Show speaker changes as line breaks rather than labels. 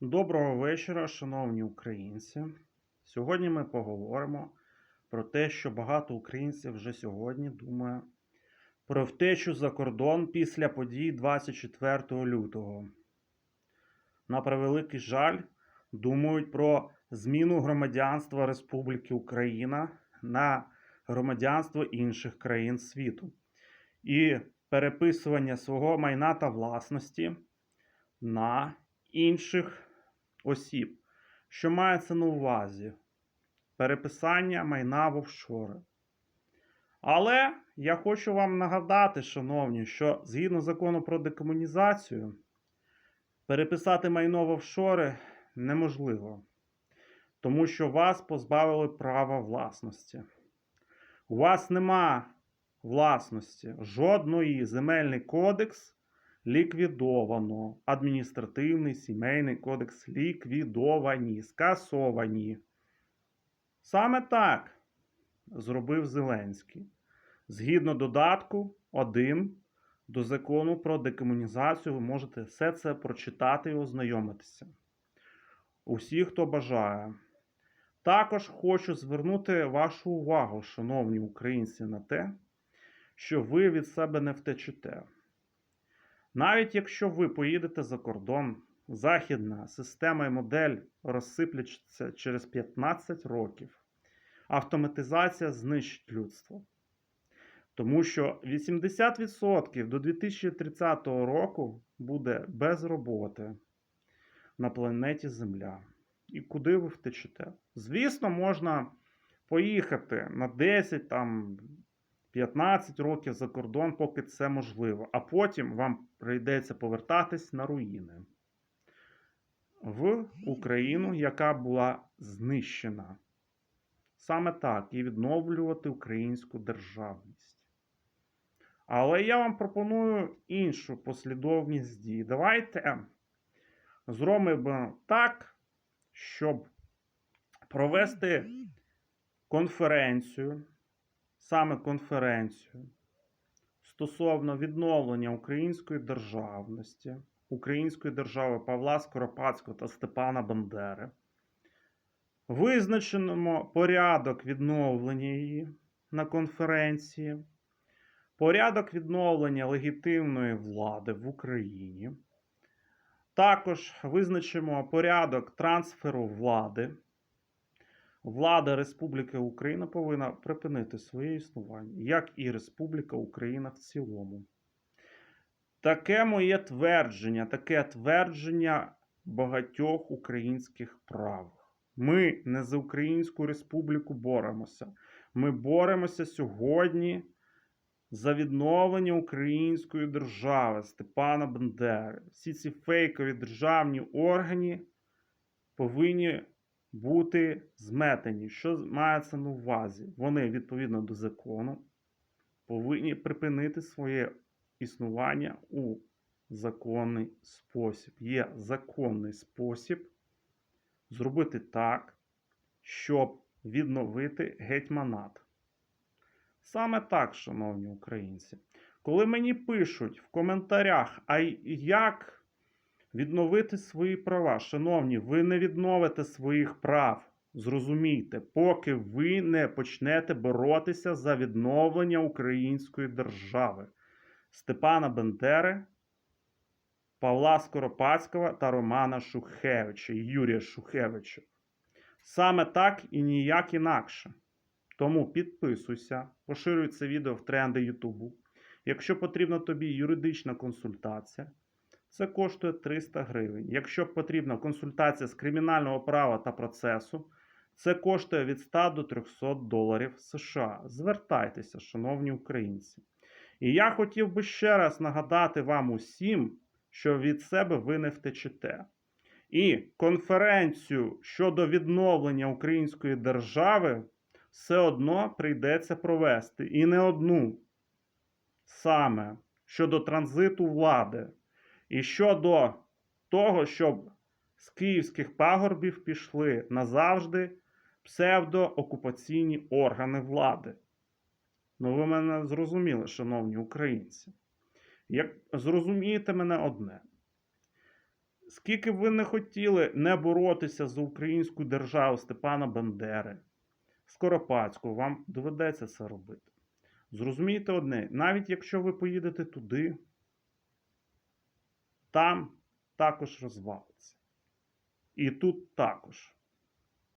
Доброго вечора, шановні українці. Сьогодні ми поговоримо про те, що багато українців вже сьогодні думає про втечу за кордон після подій 24 лютого. На превеликий жаль, думають про зміну громадянства Республіки Україна на громадянство інших країн світу і переписування свого майна та власності на інших осіб. Що мається на увазі? Переписання майна в офшори. Але я хочу вам нагадати, шановні, що згідно закону про декомунізацію, переписати майно в офшори неможливо, тому що вас позбавили права власності. У вас нема власності жодної земельний кодекс ліквідовано. Адміністративний сімейний кодекс ліквідовані, скасовані. Саме так зробив Зеленський. Згідно додатку 1 до закону про декомунізацію, ви можете все це прочитати і ознайомитися. Усі, хто бажає. Також хочу звернути вашу увагу, шановні українці, на те, що ви від себе не втечете. Навіть якщо ви поїдете за кордон, західна система і модель розсипляться через 15 років. Автоматизація знищить людство. Тому що 80% до 2030 року буде без роботи на планеті Земля. І куди ви втечете? Звісно, можна поїхати на 10 там. 15 років за кордон, поки це можливо, а потім вам прийдеться повертатись на руїни в Україну, яка була знищена. Саме так і відновлювати українську державність. Але я вам пропоную іншу послідовність дій. Давайте зробимо так, щоб провести конференцію саме конференцію стосовно відновлення української державності, української держави Павла Скоропадського та Степана Бандери. Визначимо порядок відновлення її на конференції, порядок відновлення легітимної влади в Україні. Також визначимо порядок трансферу влади Влада Республіки Україна повинна припинити своє існування, як і Республіка Україна в цілому. Таке моє твердження, таке твердження багатьох українських прав. Ми не за Українську Республіку боремося. Ми боремося сьогодні за відновлення української держави Степана Бандери. Всі ці фейкові державні органи повинні бути зметені. Що мається на увазі? Вони відповідно до закону повинні припинити своє існування у законний спосіб. Є законний спосіб зробити так, щоб відновити гетьманат. Саме так, шановні українці, коли мені пишуть в коментарях, а як відновити свої права. Шановні, ви не відновите своїх прав. Зрозумійте, поки ви не почнете боротися за відновлення української держави Степана Бендери, Павла Скоропадського та Романа Шухевича Юрія Шухевича. Саме так і ніяк інакше. Тому підписуйся, поширюй це відео в тренди Ютубу. Якщо потрібна тобі юридична консультація, це коштує 300 гривень. Якщо потрібна консультація з кримінального права та процесу, це коштує від 100 до 300 доларів США. Звертайтеся, шановні українці. І я хотів би ще раз нагадати вам усім, що від себе ви не втечете. І конференцію щодо відновлення української держави все одно прийдеться провести. І не одну саме щодо транзиту влади. І щодо того, щоб з київських пагорбів пішли назавжди псевдоокупаційні органи влади. Ну, ви мене зрозуміли, шановні українці. Як зрозумієте мене одне, скільки б ви не хотіли не боротися за українську державу Степана Бандери, Скоропадського, вам доведеться це робити. Зрозумійте одне, навіть якщо ви поїдете туди, там також розвалиться. І тут також.